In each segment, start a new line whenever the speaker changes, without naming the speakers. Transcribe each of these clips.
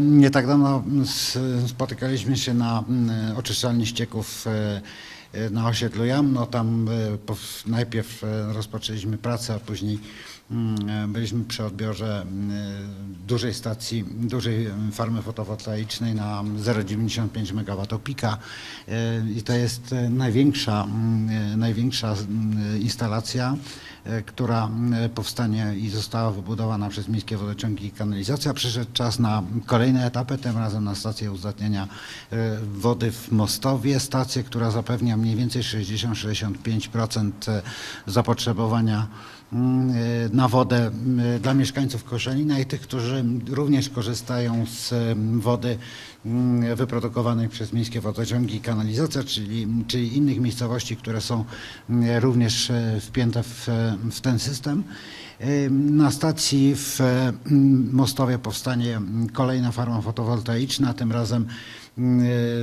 Nie tak dawno s- spotykaliśmy się na mm, oczyszczalni ścieków e, e, na osiedlu Jam. No tam e, najpierw rozpoczęliśmy pracę, a później mm, byliśmy przy odbiorze mm, e, dużej stacji, dużej mm, farmy fotowoltaicznej na 0,95 MW pika E, i to jest e, największa, mm, e, największa mm, instalacja e, która e, powstanie i została wybudowana przez Miejskie Wodociągi i Kanalizacja. Przyszedł czas na kolejne etapy, tym razem na stację uzdatniania e, wody w Mostowie, stację, która zapewnia mniej więcej 60-65% e, zapotrzebowania mm, e, na wodę m, dla mieszkańców Koszalina i tych, którzy również korzystają z em, wody mm, wyprodukowanej przez Miejskie Wodociągi i Kanalizacja, czyli, czyli innych miejscowości, które są mm, również e, wpięte w, w ten system. E, Na stacji w Mostowie powstanie mm, kolejna farma fotowoltaiczna, tym razem mm,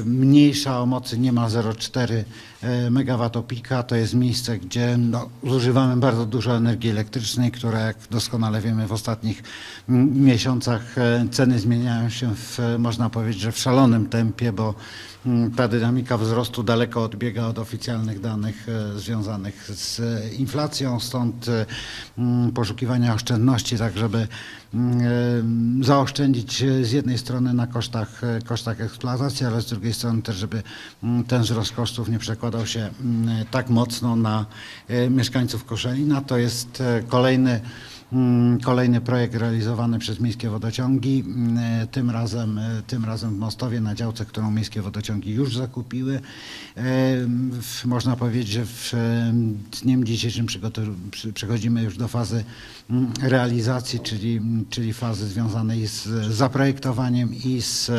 mniejsza o mocy niemal 0,4 MW pika. To jest miejsce, gdzie no, zużywamy bardzo dużo energii elektrycznej, która jak doskonale wiemy w ostatnich mm, miesiącach e, ceny zmieniają się w, można powiedzieć, że w szalonym tempie, bo mm, ta dynamika wzrostu daleko odbiega od oficjalnych danych związanych z inflacją, stąd mm, poszukiwania oszczędności, tak żeby zaoszczędzić z jednej strony na kosztach, kosztach eksploatacji, ale z drugiej strony też, żeby mm, ten wzrost kosztów nie przekładał się mm, tak mocno na e, mieszkańców Koszalina. To jest e, kolejny Kolejny projekt realizowany przez Miejskie Wodociągi, mm, e, tym razem, e, tym razem w Mostowie na działce, którą Miejskie Wodociągi już zakupiły. E, Można powiedzieć, że w dniem dzisiejszym przechodzimy już do fazy mm, realizacji, czyli, czyli fazy związanej z zaprojektowaniem i z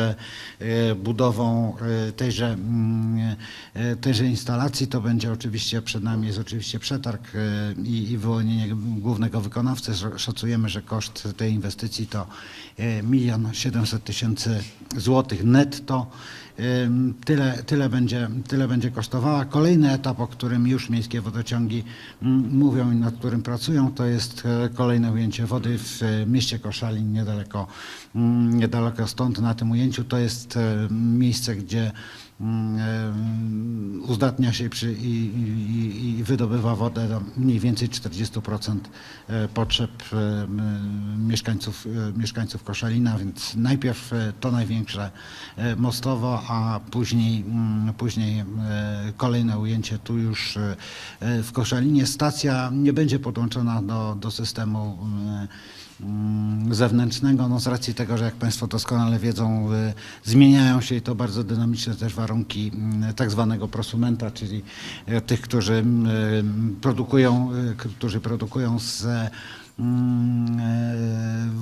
budową tejże, mm, tejże instalacji. To będzie oczywiście, przed nami jest oczywiście przetarg i, i wyłonienie głównego wykonawcy. Sz- Szacujemy, że koszt tej inwestycji to e, milion 700 tysięcy złotych netto. Ym, Tyle, tyle, będzie, tyle będzie kosztowała. Kolejny etap, o którym już miejskie wodociągi mm, mówią i nad którym pracują, to jest e, kolejne ujęcie wody w e, mieście Koszalin, niedaleko, mm, niedaleko stąd. Na tym ujęciu to jest e, miejsce, gdzie e, uzdatnia się przy, i, i, i wydobywa wodę do mniej więcej 40% e, potrzeb e, mieszkańców, e, mieszkańców Koszalina, więc najpierw e, to największe e, mostowo, a później, mm, później e, kolejne ujęcie tu już e, e, w Koszalinie. Stacja nie będzie podłączona do, do systemu e, mm, zewnętrznego, no z racji tego, że jak Państwo doskonale wiedzą, y, zmieniają się i to bardzo dynamiczne też warunki mm, tak zwanego prosumenta, czyli y, tych, którzy mm, produkują, y, którzy produkują z mm,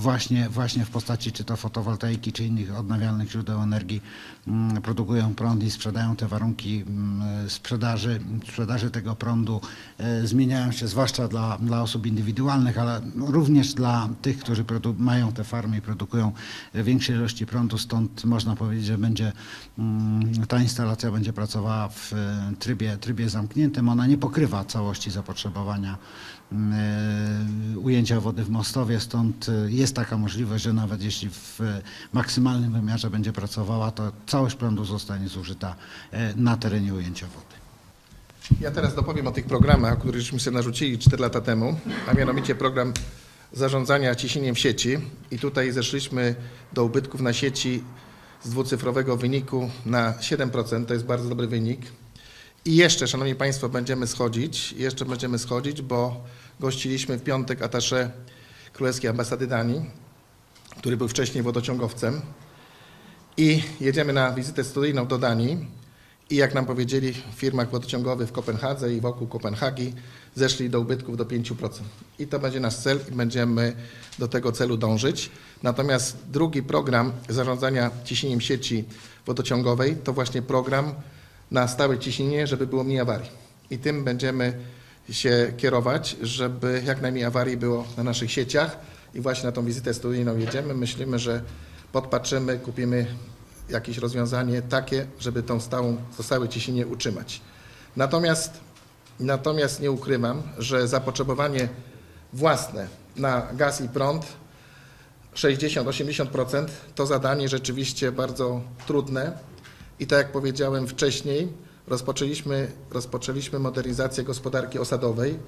właśnie, właśnie w postaci czy to fotowoltaiki, czy innych odnawialnych źródeł energii mm, produkują prąd i sprzedają te warunki mm, sprzedaży, sprzedaży tego prądu e, zmieniają się zwłaszcza dla, dla osób indywidualnych, ale również dla tych, którzy mają te farmy i produkują większe ilości prądu, stąd można powiedzieć, że będzie mm, ta instalacja będzie pracowała w e, trybie, trybie zamkniętym. Ona nie pokrywa całości zapotrzebowania mm, ujęcia wody w Mostowie, stąd e, jest taka możliwość, że nawet jeśli w e, maksymalnym wymiarze będzie pracowała, to całość prądu zostanie zużyta e, na terenie ujęcia wody.
Ja teraz dopowiem o tych programach, o którychśmy się narzucili 4 lata temu, a mianowicie program zarządzania ciśnieniem sieci. I tutaj zeszliśmy do ubytków na sieci z dwucyfrowego wyniku na 7%. To jest bardzo dobry wynik. I jeszcze, Szanowni Państwo, będziemy schodzić, jeszcze będziemy schodzić, bo gościliśmy w piątek atasze Królewskiej Ambasady Danii, który był wcześniej wodociągowcem. I jedziemy na wizytę studyjną do Danii. I jak nam powiedzieli w firmach wodociągowych w Kopenhadze i wokół Kopenhagi, zeszli do ubytków do 5%. I to będzie nasz cel i będziemy do tego celu dążyć. Natomiast drugi program zarządzania ciśnieniem sieci wodociągowej to właśnie program na stałe ciśnienie, żeby było mniej awarii. I tym będziemy się kierować, żeby jak najmniej awarii było na naszych sieciach. I właśnie na tą wizytę studyjną jedziemy. Myślimy, że podpatrzymy, kupimy jakieś rozwiązanie takie, żeby tą stałą, to stałe ciśnienie utrzymać. Natomiast, natomiast nie ukrywam, że zapotrzebowanie własne na gaz i prąd 60-80%. To zadanie rzeczywiście bardzo trudne i tak jak powiedziałem wcześniej, rozpoczęliśmy, rozpoczęliśmy modernizację gospodarki osadowej.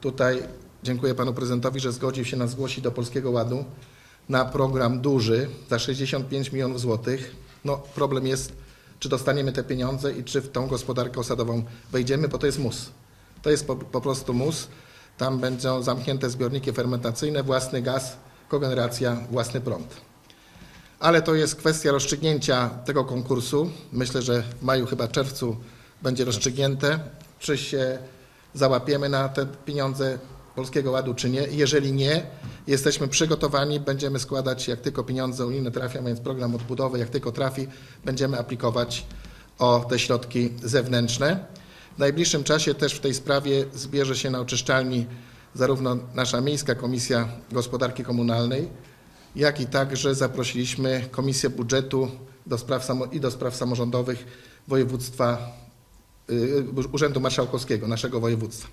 Tutaj dziękuję panu prezydentowi, że zgodził się nas zgłosić do Polskiego Ładu na program duży za 65 milionów złotych. No, problem jest, czy dostaniemy te pieniądze i czy w tą gospodarkę osadową wejdziemy, bo to jest mus. To jest po, po prostu mus. Tam będą zamknięte zbiorniki fermentacyjne, własny gaz, kogeneracja, własny prąd. Ale to jest kwestia rozstrzygnięcia tego konkursu. Myślę, że w maju, chyba czerwcu będzie rozstrzygnięte, czy się załapiemy na te pieniądze Polskiego Ładu, czy nie. Jeżeli nie, jesteśmy przygotowani, będziemy składać, jak tylko pieniądze unijne trafią, więc program odbudowy, jak tylko trafi, będziemy aplikować o te środki zewnętrzne. W najbliższym czasie też w tej sprawie zbierze się na oczyszczalni zarówno nasza Miejska Komisja Gospodarki Komunalnej, jak i także zaprosiliśmy Komisję Budżetu do spraw i do spraw samorządowych województwa, Urzędu Marszałkowskiego, naszego województwa.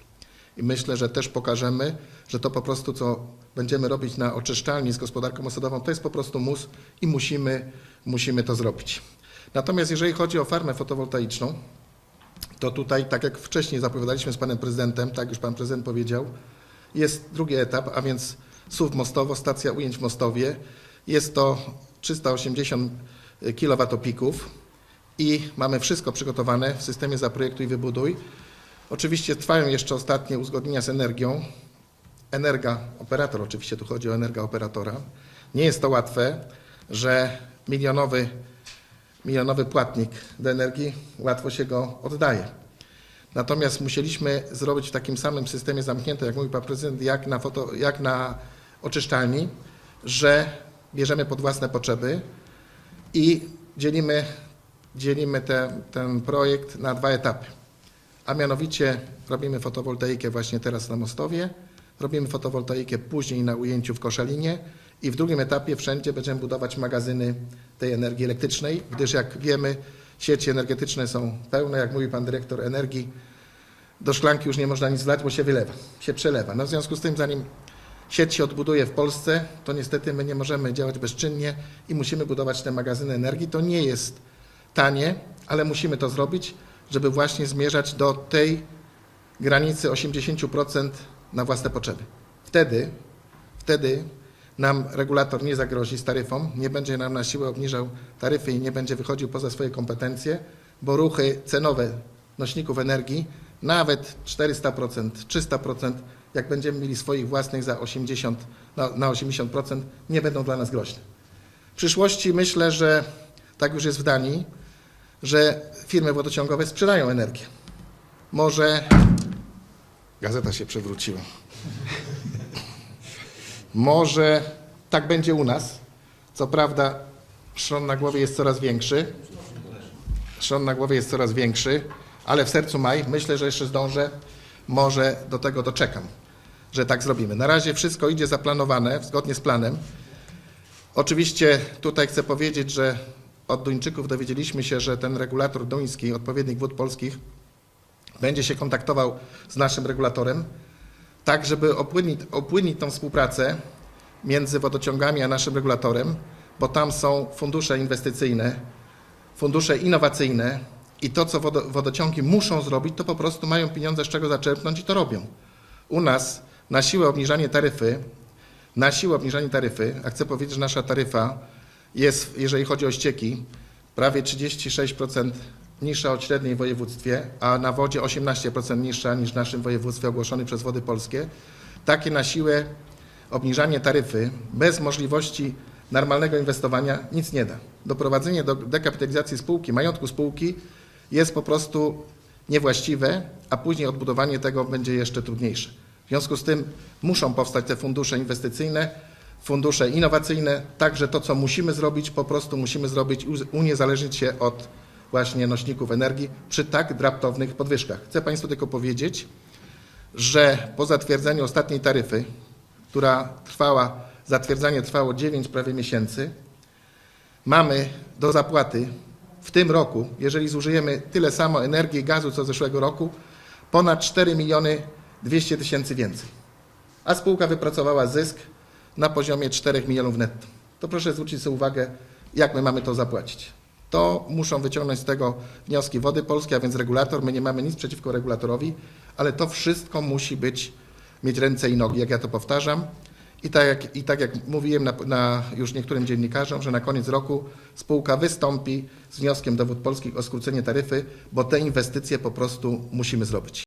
I myślę, że też pokażemy, że to po prostu, co będziemy robić na oczyszczalni z gospodarką osadową, to jest po prostu mus i musimy, musimy to zrobić. Natomiast jeżeli chodzi o farmę fotowoltaiczną, to tutaj, tak jak wcześniej zapowiadaliśmy z panem prezydentem, tak już pan prezydent powiedział, jest drugi etap, a więc SUW Mostowo, stacja ujęć w Mostowie. Jest to 380 kWp i mamy wszystko przygotowane w systemie Zaprojektuj i Wybuduj. Oczywiście trwają jeszcze ostatnie uzgodnienia z energią. Energa, operator, oczywiście tu chodzi o energa operatora. Nie jest to łatwe, że milionowy, milionowy płatnik do energii łatwo się go oddaje. Natomiast musieliśmy zrobić w takim samym systemie zamkniętym, jak mówił pan prezydent, jak na, foto, jak na oczyszczalni, że bierzemy pod własne potrzeby i dzielimy, dzielimy te, ten projekt na dwa etapy. A mianowicie robimy fotowoltaikę właśnie teraz na Mostowie, robimy fotowoltaikę później na ujęciu w Koszalinie i w drugim etapie wszędzie będziemy budować magazyny tej energii elektrycznej, gdyż jak wiemy, sieci energetyczne są pełne, jak mówi pan dyrektor energii, do szklanki już nie można nic wlać, bo się wylewa, się przelewa. No w związku z tym, zanim sieć się odbuduje w Polsce, to niestety my nie możemy działać bezczynnie i musimy budować te magazyny energii. To nie jest tanie, ale musimy to zrobić, żeby właśnie zmierzać do tej granicy 80% na własne potrzeby. Wtedy, wtedy nam regulator nie zagrozi z taryfą, nie będzie nam na siłę obniżał taryfy i nie będzie wychodził poza swoje kompetencje, bo ruchy cenowe nośników energii, nawet 400%, 300%, jak będziemy mieli swoich własnych za 80, na, na 80%, nie będą dla nas groźne. W przyszłości myślę, że tak już jest w Danii, że firmy wodociągowe sprzedają energię. Może gazeta się przewróciła. Może tak będzie u nas. Co prawda, szron na głowie jest coraz większy. Szron na głowie jest coraz większy, ale w sercu maj. Myślę, że jeszcze zdążę. Może do tego doczekam, że tak zrobimy. Na razie wszystko idzie zaplanowane, zgodnie z planem. Oczywiście tutaj chcę powiedzieć, że od Duńczyków dowiedzieliśmy się, że ten regulator duński, odpowiednik wód polskich, będzie się kontaktował z naszym regulatorem, tak żeby opłynnić, opłynnić tą współpracę między wodociągami a naszym regulatorem, bo tam są fundusze inwestycyjne, fundusze innowacyjne i to, co wodo, wodociągi muszą zrobić, to po prostu mają pieniądze z czego zaczerpnąć i to robią. U nas na siłę obniżanie taryfy, na siłę obniżanie taryfy, a chcę powiedzieć, że nasza taryfa jest, jeżeli chodzi o ścieki, prawie 36% niższa od średniej w województwie, a na wodzie 18% niższa niż w naszym województwie ogłoszony przez Wody Polskie. Takie na siłę obniżanie taryfy bez możliwości normalnego inwestowania nic nie da. Doprowadzenie do dekapitalizacji spółki, majątku spółki jest po prostu niewłaściwe, a później odbudowanie tego będzie jeszcze trudniejsze. W związku z tym muszą powstać te fundusze inwestycyjne, fundusze innowacyjne, także to, co musimy zrobić, po prostu musimy zrobić, uniezależnić się od właśnie nośników energii przy tak draptownych podwyżkach. Chcę Państwu tylko powiedzieć, że po zatwierdzeniu ostatniej taryfy, która trwała, zatwierdzanie trwało 9 prawie miesięcy, mamy do zapłaty w tym roku, jeżeli zużyjemy tyle samo energii i gazu co zeszłego roku, ponad 4 miliony 200 tysięcy więcej. A spółka wypracowała zysk na poziomie 4 milionów netto. to proszę zwrócić sobie uwagę, jak my mamy to zapłacić. To muszą wyciągnąć z tego wnioski Wody Polskie, a więc regulator. My nie mamy nic przeciwko regulatorowi, ale to wszystko musi być, mieć ręce i nogi, jak ja to powtarzam. I tak jak, i tak jak mówiłem na, na już niektórym dziennikarzom, że na koniec roku spółka wystąpi z wnioskiem do Wód Polskich o skrócenie taryfy, bo te inwestycje po prostu musimy zrobić.